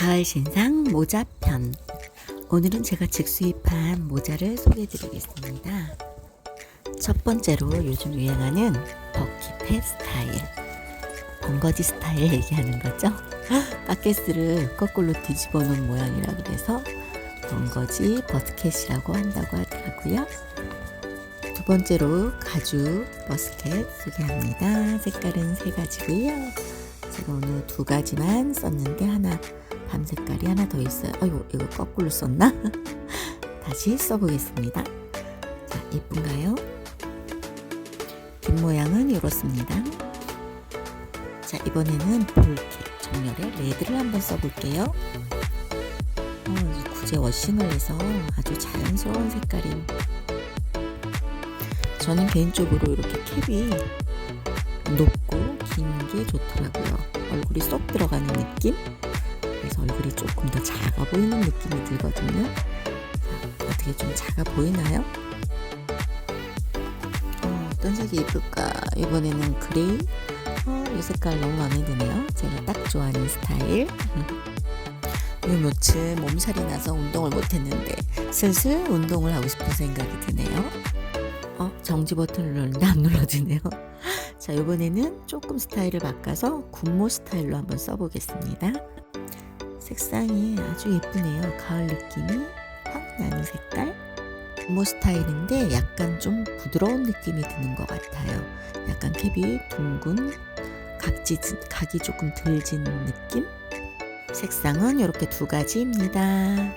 가을 신상 모자 편. 오늘은 제가 직수입한 모자를 소개해 드리겠습니다. 첫 번째로 요즘 유행하는 버킷햇 스타일. 번거지 스타일 얘기하는 거죠. 바켓스를 거꾸로 뒤집어 놓은 모양이라 그래서 번거지 버스켓이라고 한다고 하더라고요. 두 번째로 가죽 버스켓 소개합니다. 색깔은 세 가지고요. 제가 오늘 두 가지만 썼는데 하나 밤 색깔이 하나 더 있어요. 어이구 이거 거꾸로 썼나? 다시 써보겠습니다. 자 예쁜가요? 뒷모양은 이렇습니다. 자 이번에는 볼캡 정렬의 레드를 한번 써볼게요. 어, 이 구제 워싱을 해서 아주 자연스러운 색깔이 저는 개인적으로 이렇게 캡이 높고 긴 게 좋더라고요. 얼굴이 쏙 들어가는 느낌? 그래서 얼굴이 조금 더 작아 보이는 느낌이 들거든요. 자, 어떻게 좀 작아 보이나요? 어, 어떤 색이 예쁠까? 이번에는 그레이. 어, 이 색깔 너무 마음에 드네요. 제가 딱 좋아하는 스타일. 요 며칠 몸살이 나서 운동을 못했는데 슬슬 운동을 하고 싶은 생각이 드네요. 어, 정지 버튼을 누르는데 안 눌러지네요. 자, 이번에는 조금 스타일을 바꿔서 군모 스타일로 한번 써보겠습니다. 색상이 아주 예쁘네요. 가을 느낌이 확 나는 색깔. 군모 스타일인데 약간 좀 부드러운 느낌이 드는 것 같아요. 약간 캡이 둥근, 각지, 각이 조금 덜진 느낌? 색상은 이렇게 두 가지입니다.